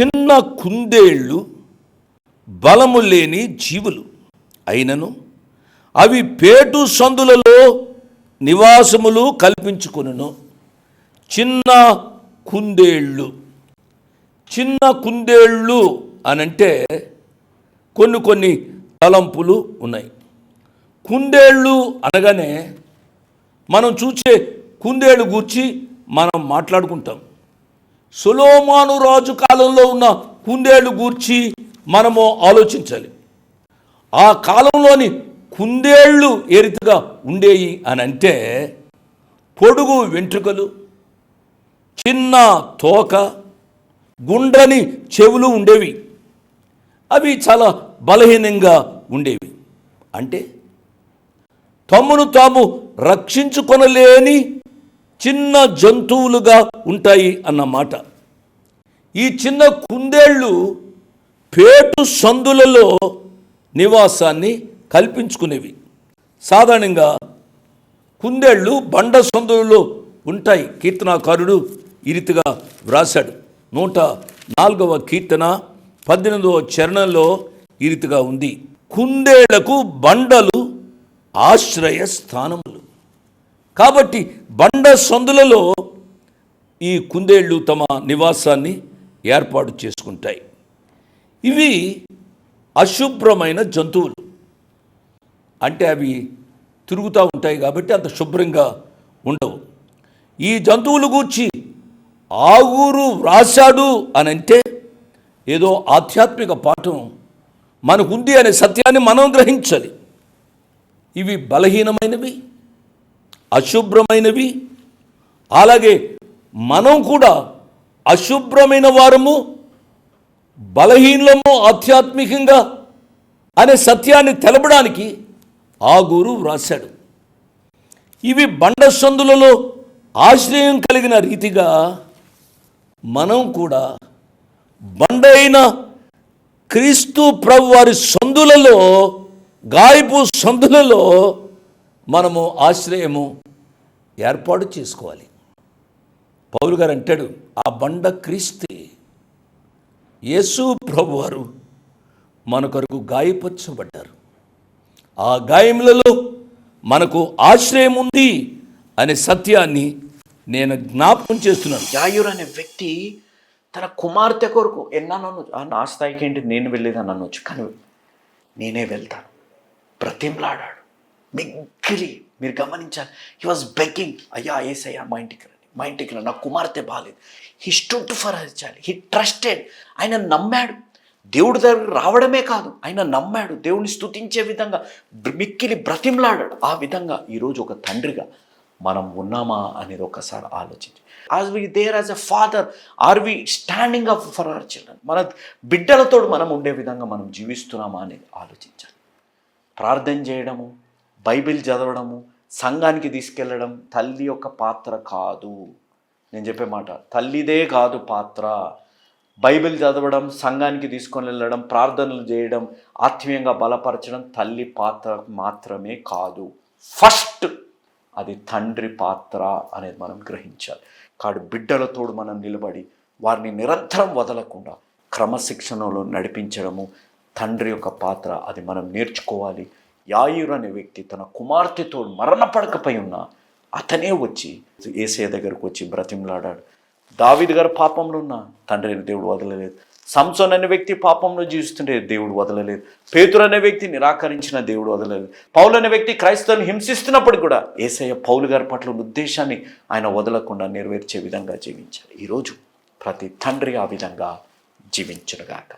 చిన్న కుందేళ్ళు బలము లేని జీవులు అయినను అవి పేటు సందులలో నివాసములు కల్పించుకొనును. చిన్న కుందేళ్ళు. చిన్న కుందేళ్ళు అనంటే కొన్ని కొన్ని తలంపులు ఉన్నాయి. కుందేళ్ళు అనగానే మనం చూసే కుందేళ్ళు గూర్చి మనం మాట్లాడుకుంటాం. సులోమాను రాజు కాలంలో ఉన్న కుందేళ్ళు గూర్చి మనము ఆలోచించాలి. ఆ కాలంలోని కుందేళ్ళు ఏ రీతిగా ఉండేవి అని అంటే పొడుగు వెంట్రుకలు చిన్న తోక గుండ్రని చెవులు ఉండేవి. అవి చాలా బలహీనంగా ఉండేవి. అంటే తమ్మును తాము రక్షించుకొనలేని చిన్న జంతువులుగా ఉంటాయి అన్నమాట ఈ చిన్న కుందేళ్ళు పేటు సందులలో నివాసాన్ని కల్పించుకునేవి. సాధారణంగా కుందేళ్ళు బండ సందులలో ఉంటాయి కీర్తనాకారుడు ఈ రీతిగా వ్రాశాడు. నూట నాలుగవ కీర్తన పద్దెనిమిదవ చరణంలో ఈ రీతిగా ఉంది. కుందేళ్ళకు బండలు ఆశ్రయ స్థానములు. కాబట్టి బండ సందులలో ఈ కుందేళ్ళు తమ నివాసాన్ని ఏర్పాటు చేసుకుంటాయి. ఇవి అశుభ్రమైన జంతువులు. అంటే అవి తిరుగుతూ ఉంటాయి కాబట్టి అంత శుభ్రంగా ఉండవు. ఈ జంతువులు గూర్చి ఆగూరు వ్రాశాడు అని అంటే ఏదో ఆధ్యాత్మిక పాఠం మనకుంది అనే సత్యాన్ని మనం గ్రహించాలి. ఇవి బలహీనమైనవి. అశుభ్రమైనవి. అలాగే మనం కూడా అశుభ్రమైన వారము బలహీనము ఆధ్యాత్మికంగా అనే సత్యాన్ని తెలపడానికి ఆ గురువు వ్రాశాడు ఇవి బండ సందులలో ఆశ్రయం కలిగిన రీతిగా మనం కూడా బండైన క్రీస్తు ప్రభు వారి సందులలో గాయపు సందులలో మనము ఆశ్రయము ఏర్పాటు చేసుకోవాలి. పౌలు గారు అంటాడు ఆ బండ క్రీస్తే యేసు ప్రభువారు మన కొరకు గాయపరచబడ్డారు. ఆ గాయములలో మనకు ఆశ్రయం ఉంది అనే సత్యాన్ని నేను జ్ఞాపకం చేస్తున్నాను. యాయుర్ అనే వ్యక్తి తన కుమార్తె కొరకు ఎన్నాను నా స్థాయికి ఏంటి? నేను వెళ్ళేదని అనొచ్చు కానీ నేనే వెళ్తాను. ప్రతింలాడాడు మిక్కిలి మీరు గమనించాలి. హీ వాజ్ బెగ్గింగ్ అయ్యా ఏసయ్యా మా ఇంటికి రండి. మా ఇంటికి రండి. నా కుమార్తె బాగాలేదు హీ స్టుడ్ ఫర్ హర్ చాలి. హీ ట్రస్టెడ్ ఆయన నమ్మాడు. దేవుడి దగ్గర రావడమే కాదు. ఆయన నమ్మాడు. దేవుడిని స్తుతించే విధంగా మిక్కిలి బ్రతిమ్లాడాడు. ఆ విధంగా ఈరోజు ఒక తండ్రిగా మనం ఉన్నామా అనేది ఒకసారి ఆలోచించి. As we there as a father are we standing up for our children మన బిడ్డలతో మనం ఉండే విధంగా మనం జీవిస్తున్నామా అనేది ఆలోచించాలి. ప్రార్థన చేయడము బైబిల్ చదవడము సంఘానికి తీసుకెళ్ళడం తల్లి యొక్క పాత్ర కాదు. నేను చెప్పే మాట తల్లిదే కాదు పాత్ర. బైబిల్ చదవడం సంఘానికి తీసుకొని వెళ్ళడం ప్రార్థనలు చేయడం ఆత్మీయంగా బలపరచడం తల్లి పాత్ర మాత్రమే కాదు. ఫస్ట్ అది తండ్రి పాత్ర అనేది మనం గ్రహించాలి. కాడు బిడ్డలతోడు మనం నిలబడి వారిని నిరంతరం వదలకుండా క్రమశిక్షణలో నడిపించడము తండ్రి యొక్క పాత్ర అది మనం నేర్చుకోవాలి. యాయూర్ అనే వ్యక్తి తన కుమార్తెతో మరణ ఉన్న అతనే వచ్చి ఏసే దగ్గరకు వచ్చి బ్రతిమలాడాడు. దావిద్ గారు పాపంలో ఉన్న తండ్రి దేవుడు వదలలేదు. సంసోన్ అనే వ్యక్తి పాపంలో జీవిస్తుంటే దేవుడు వదలలేదు. పేతురు అనే వ్యక్తి నిరాకరించిన దేవుడు వదలలేదు. పౌలు అనే వ్యక్తి క్రైస్తవుని హింసిస్తున్నప్పుడు కూడా ఏసయ్య పౌలు గారి పట్ల ఉద్దేశాన్ని ఆయన వదలకుండా నెరవేర్చే విధంగా జీవించారు. ఈరోజు ప్రతి తండ్రి ఆ విధంగా జీవించునుగాక.